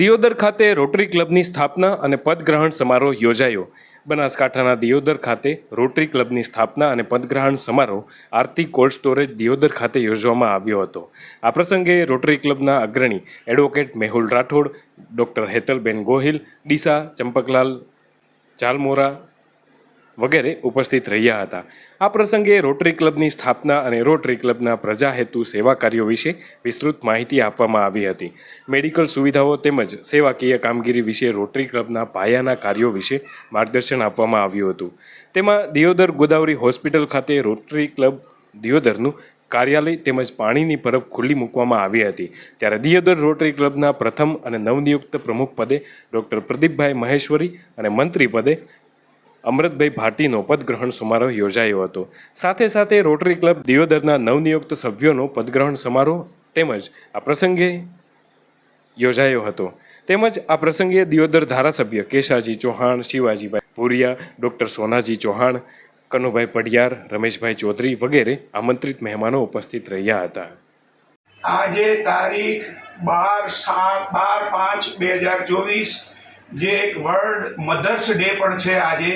દિયોદર ખાતે રોટરી ક્લબની સ્થાપના અને પદગ્રહણ સમારોહ યોજાયો. બનાસકાંઠાના દિયોદર ખાતે રોટરી ક્લબની સ્થાપના અને પદગ્રહણ સમારોહ આરતી કોલ્ડ સ્ટોરેજ દિયોદર ખાતે યોજવામાં આવ્યો હતો. આ પ્રસંગે રોટરી ક્લબના અગ્રણી એડવોકેટ મેહુલ રાઠોડ, ડૉક્ટર હેતલબેન ગોહિલ, ડીસા ચંપકલાલ ચાલમોરા વગેરે ઉપસ્થિત રહ્યા હતા. આ પ્રસંગે રોટરી ક્લબની સ્થાપના અને રોટરી ક્લબના પ્રજા હેતુ સેવા કાર્યો વિશે વિસ્તૃત માહિતી આપવામાં આવી હતી. મેડિકલ સુવિધાઓ તેમજ સેવાકીય કામગીરી વિશે રોટરી ક્લબના પાયાના કાર્યો વિશે માર્ગદર્શન આપવામાં આવ્યું હતું. તેમાં દિયોદર ગોદાવરી હોસ્પિટલ ખાતે રોટરી ક્લબ દિયોદરનું કાર્યાલય તેમજ પાણીની પરબ ખુલ્લી મૂકવામાં આવી હતી. ત્યારે દિયોદર રોટરી ક્લબના પ્રથમ અને નવનિયુક્ત પ્રમુખ પદે ડૉક્ટર પ્રદીપભાઈ મહેશ્વરી અને મંત્રી પદે અમૃતભાઈ ભાટીનો પદગ્રહણ સમારોહ યોજાયો હતો. સાથે સાથે રોટરી ક્લબ દિયોદરના નવનિયુક્ત સભ્યોનો પદગ્રહણ સમારોહ તેમજ આ પ્રસંગે યોજાયો હતો. તેમજ આ પ્રસંગે દિયોદર ધારાસભ્ય કેશાજી ચૌહાણ, શિવાજીભાઈ ભુરિયા, ડૉક્ટર સોનાજી ચૌહાણ, કનુભાઈ પડિયાર રમેશભાઈ ચૌધરી વગેરે આમંત્રિત મહેમાનો ઉપસ્થિત રહ્યા હતા. આજે તારીખ બાર સાત બાર પાંચ બે હજાર ચોવીસ જે એક વર્લ્ડ મધર્સ ડે પણ છે આજે,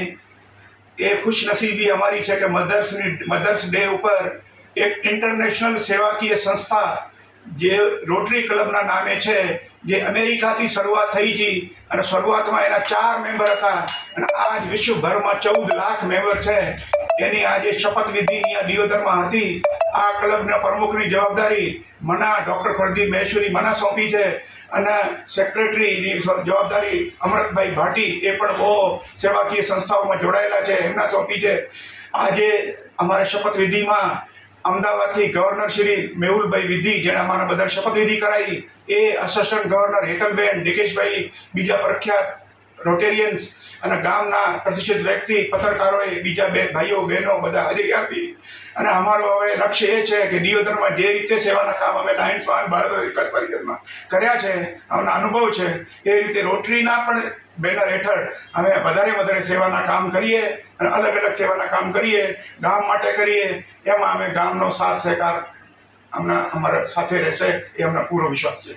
એ ખુશનસીબી અમારી છે કે મધર્સની મધર્સ ડે ઉપર એક ઇન્ટરનેશનલ સેવાકીય સંસ્થા જે રોટરી ક્લબના નામે છે, જે અમેરિકાથી શરૂઆત થઈ હતી અને શરૂઆતમાં એના ચાર મેમ્બર હતા અને આજ વિશ્વભરમાં ચૌદ લાખ મેમ્બર છે. એની આજે શપથવિધિ અહીંયા દિયોદરમાં હતી. આ ક્લબના પ્રમુખની જવાબદારી મના ડૉક્ટર પ્રદીપ મહેશ્વરી મના સોંપી છે. અને સેક્રેટરીની જવાબદારી અમૃતભાઈ ભાટી એ પણ બહુ સેવાકીય સંસ્થાઓમાં જોડાયેલા છે, એમના સોંપી છે. આજે અમારા શપથવિધિમાં અમદાવાદથી ગવર્નર શ્રી મેહુલભાઈ વિધિ જેણે અમારા બધા શપથવિધિ કરાવી, એ અસિસ્ટન્ટ ગવર્નર હેતલબેન ડિકેશભાઈ બીજા પ્રખ્યાત રોટેરિયન્સ અને ગામના પ્રતિષ્ઠિત વ્યક્તિ, પત્રકારોએ બીજા બે ભાઈઓ, બહેનો બધા હાજરી આપી. અને અમારું હવે લક્ષ્ય એ છે કે દિયોદરમાં જે રીતે સેવાના કામ અમે લાયન્સ વાહન ભારત વિકાસ પરિષદમાં કર્યા છે, અમને અનુભવ છે, એ રીતે રોટરીના પણ બેનર હેઠળ અમે વધારે વધારે સેવાના કામ કરીએ અને અલગ અલગ સેવાના કામ કરીએ, ગામ માટે કરીએ, એમાં અમે ગામનો સાથ, સહકાર અમને અમારા સાથે રહેશે, એ અમને પૂરો વિશ્વાસ છે.